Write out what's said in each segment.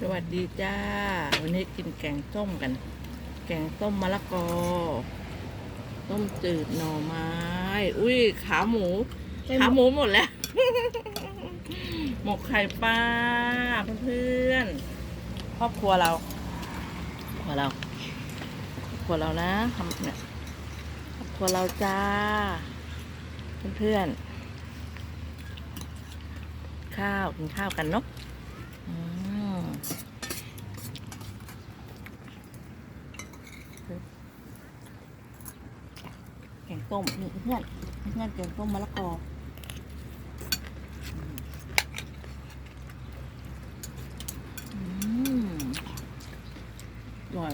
สวัสดีจ้า วันนี้กินแกงส้มกัน แกงส้มมะละกอ ต้มจืดหน่อไม้ อุ้ยขาหมู ขาหมูหมดแล้ว หมกไข่ปลาเพื่อนๆครอบครัวเราครอบครัวเราครอบครัวเรานะทำเนี่ยครอบครัวเราจ้า เพื่อนๆข้าวกินข้าวกันเนาะอืม แกงต้มนี่เพื่อนเพื่อนแกงต้มมะละกออืมอร่อย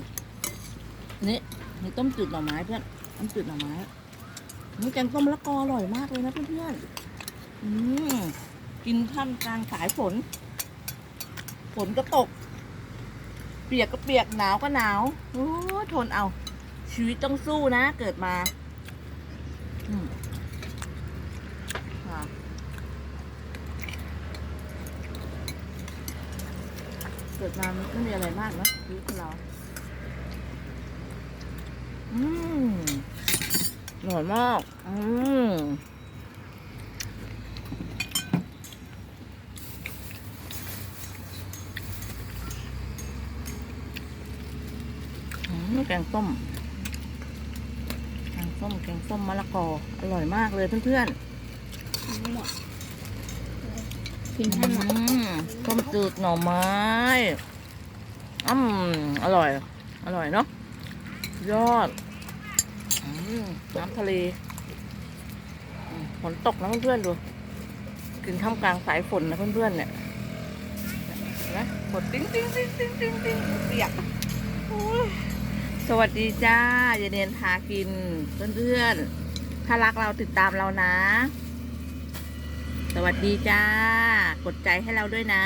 นี่นี่ต้มจืดหน่อไม้เพื่อนต้มจืดหน่อไม้นี่แกงต้มมะละกออร่อยมากเลยนะเพื่อนๆอืมกินท่ามกลางสายฝน ฝนก็ตก เปียกก็เปียกหนาวก็หนาวโอ้ทนเอา ชีวิตต้องสู้นะ เกิดมาเกิดมามันไม่มีอะไรมากนะชีวิตเรา อืมอร่อยมาก อืม อืมแกงส้ม แกงส้ม แกงส้มมะละกอ อร่อยมากเลยเพื่อนๆไม่หมดกินให้หมดอืมต้มจืดหน่อไม้อืมอร่อย อร่อยเนาะ ยอดอมน้ำทะเลอืมฝนตกนะเพื่อนๆดู กินท่ามกลางสายฝนนะเพื่อนๆเนี่ยเห็นไหมฝนติ้งติ้งติ้งติ้งติ้งติ้งเปียกโอ้ยส วัสดีจ้าอย่าเนียนพากินเพื่อนๆ ถ้ารักเราติดตามเรานะ สวัสดีจ้า กดใจให้เราด้วยนะ